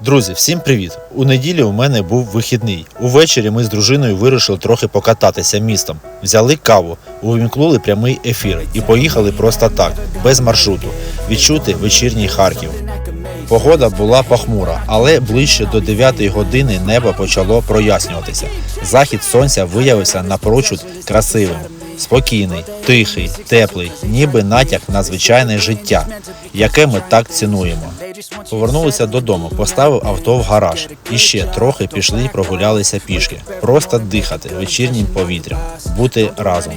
Друзі, всім привіт! У неділю у мене був вихідний. Увечері ми з дружиною вирішили трохи покататися містом. Взяли каву, увімкнули прямий ефір і поїхали просто так, без маршруту, відчути вечірній Харків. Погода була похмура, але ближче до 9 години небо почало прояснюватися. Захід сонця виявився напрочуд красивим, спокійний, тихий, теплий, ніби натяк на звичайне життя, яке ми так цінуємо. Повернулися додому, поставив авто в гараж. І ще трохи пішли прогулялися пішки, просто дихати вечірнім повітрям, бути разом.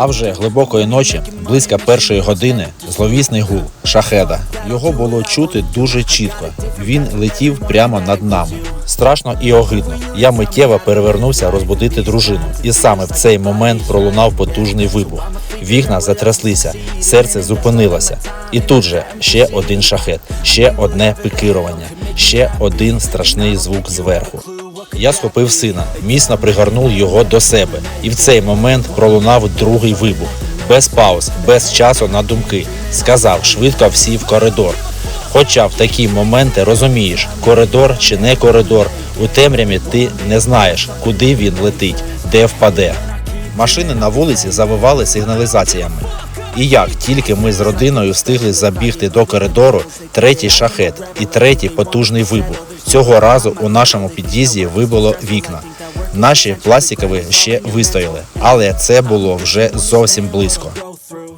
А вже глибокої ночі, близько першої години, зловісний гул шахеда. Його було чути дуже чітко. Він летів прямо над нами. Страшно і огидно. Я миттєво перевернувся розбудити дружину, і саме в цей момент пролунав потужний вибух. Вікна затряслися, серце зупинилося. І тут же ще один шахет, ще одне пикирування, ще один страшний звук зверху. Я схопив сина, міцно пригорнув його до себе, і в цей момент пролунав другий вибух. Без пауз, без часу на думки. Сказав швидко всі в коридор. Хоча в такі моменти розумієш, коридор чи не коридор, у темряві ти не знаєш, куди він летить, де впаде. Машини на вулиці завивали сигналізаціями. І як тільки ми з родиною встигли забігти до коридору, третій шахет і третій потужний вибух. Цього разу у нашому під'їзді вибило вікна. Наші пластикові ще вистояли, але це було вже зовсім близько.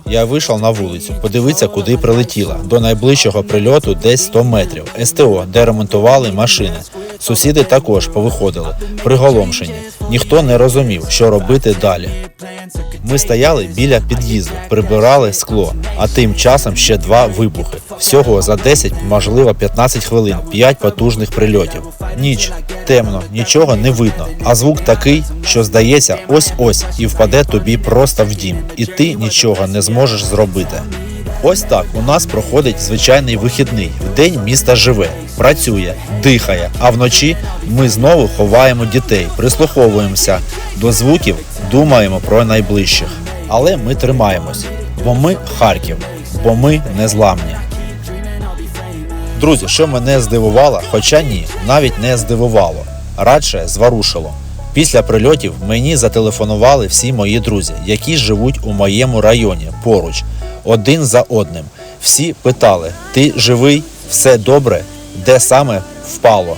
Я вийшов на вулицю, подивитися, куди прилетіла. До найближчого прильоту десь 100 метрів. СТО, де ремонтували машини. Сусіди також повиходили, приголомшені. Ніхто не розумів, що робити далі. Ми стояли біля під'їзду, прибирали скло, а тим часом ще два вибухи. Всього за 10, можливо, 15 хвилин, 5 потужних прильотів. Ніч, темно, нічого не видно, а звук такий, що здається, ось-ось і впаде тобі просто в дім, і ти нічого не зможеш зробити. Ось так у нас проходить звичайний вихідний. Вдень місто живе, працює, дихає, а вночі ми знову ховаємо дітей, прислуховуємося до звуків, думаємо про найближчих. Але ми тримаємось, бо ми Харків, бо ми незламні. Друзі, що мене здивувало, хоча ні, навіть не здивувало, радше зворушило. Після прильотів мені зателефонували всі мої друзі, які живуть у моєму районі поруч, один за одним. Всі питали: ти живий, все добре, де саме впало?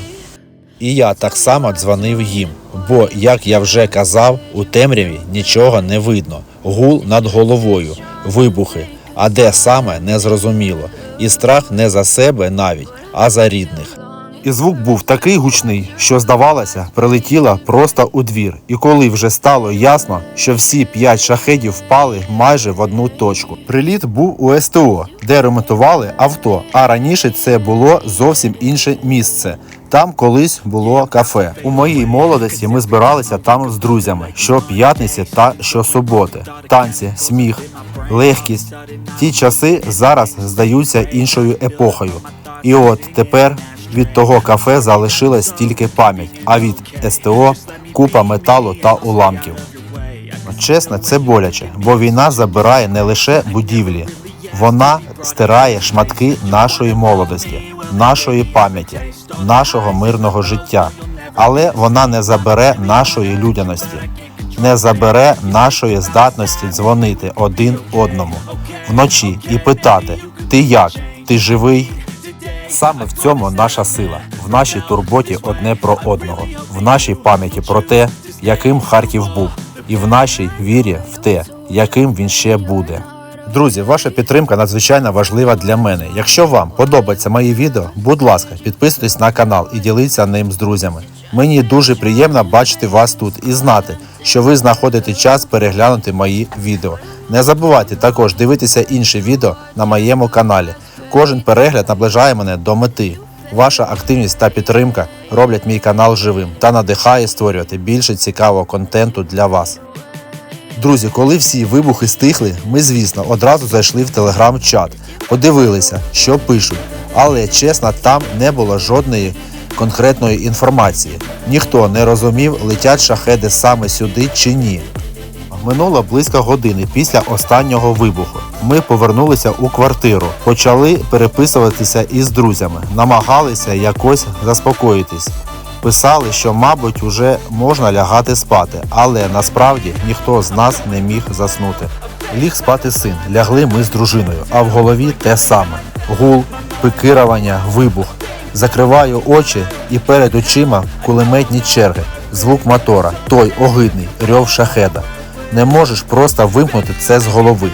І я так само дзвонив їм, бо, як я вже казав, у темряві нічого не видно. Гул над головою, вибухи, а де саме не зрозуміло. І страх не за себе навіть, а за рідних. І звук був такий гучний, що, здавалося, прилетіла просто у двір. І коли вже стало ясно, що всі п'ять шахедів впали майже в одну точку. Приліт був у СТО, де ремонтували авто. А раніше це було зовсім інше місце. Там колись було кафе. У моїй молодості ми збиралися там з друзями щоп'ятниці та щосуботи. Танці, сміх, легкість. Ті часи зараз здаються іншою епохою. І от тепер від того кафе залишилась тільки пам'ять, а від СТО купа металу та уламків. Чесно, це боляче, бо війна забирає не лише будівлі, вона стирає шматки нашої молодості, нашої пам'яті, нашого мирного життя. Але вона не забере нашої людяності, не забере нашої здатності дзвонити один одному вночі і питати: Ти як? Ти живий? Саме в цьому наша сила, в нашій турботі одне про одного, в нашій пам'яті про те, яким Харків був, і в нашій вірі в те, яким він ще буде. Друзі, ваша підтримка надзвичайно важлива для мене. Якщо вам подобаються мої відео, будь ласка, підписуйтесь на канал і діліться ним з друзями. Мені дуже приємно бачити вас тут і знати, що ви знаходите час переглянути мої відео. Не забувайте також дивитися інші відео на моєму каналі. Кожен перегляд наближає мене до мети. Ваша активність та підтримка роблять мій канал живим та надихає створювати більше цікавого контенту для вас. Друзі, коли всі вибухи стихли, ми, звісно, одразу зайшли в телеграм-чат, подивилися, що пишуть. Але чесно, там не було жодної конкретної інформації. Ніхто не розумів, летять шахеди саме сюди чи ні. Минуло близько години після останнього вибуху. Ми повернулися у квартиру, почали переписуватися із друзями, намагалися якось заспокоїтись. Писали, що, мабуть, уже можна лягати спати, але насправді ніхто з нас не міг заснути. Ліг спати син, лягли ми з дружиною, а в голові те саме: гул, пикирування, вибух. Закриваю очі і перед очима кулеметні черги, звук мотора, той огидний, рьов шахеда. Не можеш просто вимкнути це з голови.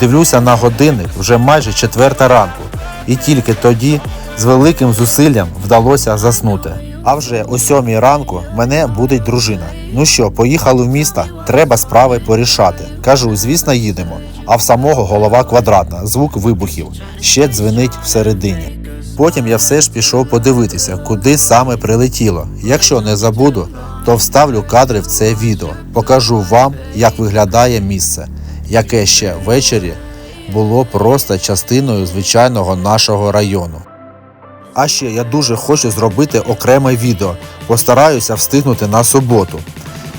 Дивлюся на годинник вже майже четверта ранку, і тільки тоді з великим зусиллям вдалося заснути. А вже о сьомій ранку мене будить дружина. Ну що, поїхали в місто, треба справи порішати. Кажу, звісно, їдемо. А в самого голова квадратна, звук вибухів, ще дзвенить всередині. Потім я все ж пішов подивитися, куди саме прилетіло. Якщо не забуду, то вставлю кадри в це відео. Покажу вам, як виглядає місце, яке ще ввечері було просто частиною звичайного нашого району. А ще я дуже хочу зробити окреме відео. Постараюся встигнути на суботу.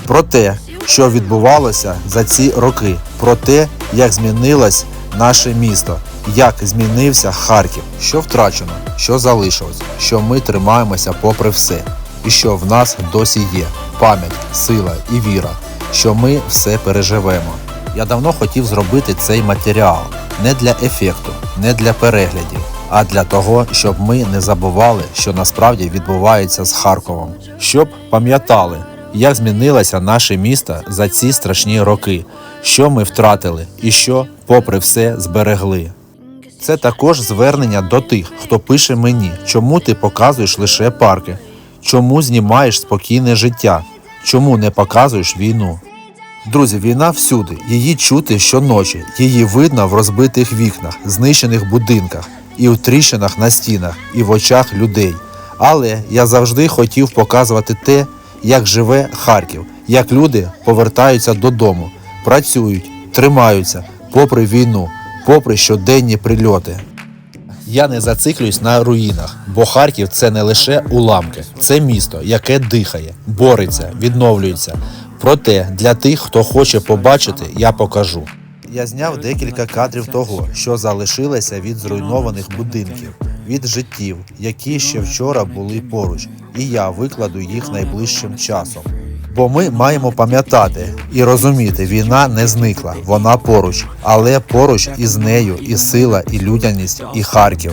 Про те, що відбувалося за ці роки, про те, як змінилось наше місто, як змінився Харків, що втрачено, що залишилось, що ми тримаємося попри все, і що в нас досі є пам'ять, сила і віра, що ми все переживемо. Я давно хотів зробити цей матеріал не для ефекту, не для переглядів, а для того, щоб ми не забували, що насправді відбувається з Харковом, щоб пам'ятали, як змінилося наше місто за ці страшні роки, що ми втратили і що, попри все, зберегли. Це також звернення до тих, хто пише мені, чому ти показуєш лише парки, чому знімаєш спокійне життя, чому не показуєш війну. Друзі, війна всюди. Її чути щоночі. Її видно в розбитих вікнах, знищених будинках, і у тріщинах на стінах, і в очах людей. Але я завжди хотів показувати те, як живе Харків, як люди повертаються додому, працюють, тримаються, попри війну, попри щоденні прильоти. Я не зациклююсь на руїнах, бо Харків це не лише уламки, це місто, яке дихає, бореться, відновлюється. Проте для тих, хто хоче побачити, я покажу. Я зняв декілька кадрів того, що залишилося від зруйнованих будинків, від життів, які ще вчора були поруч, і я викладу їх найближчим часом. Бо ми маємо пам'ятати і розуміти, війна не зникла, вона поруч, але поруч із нею і сила, і людяність, і Харків.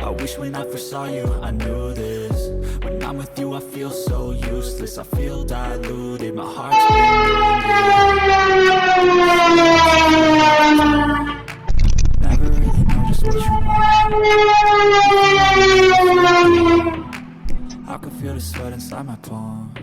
I wish when I first saw you, I knew this. When I'm with you, I feel so useless. I feel diluted, my heart's Never really know just what you want. I can feel the sweat inside my palms.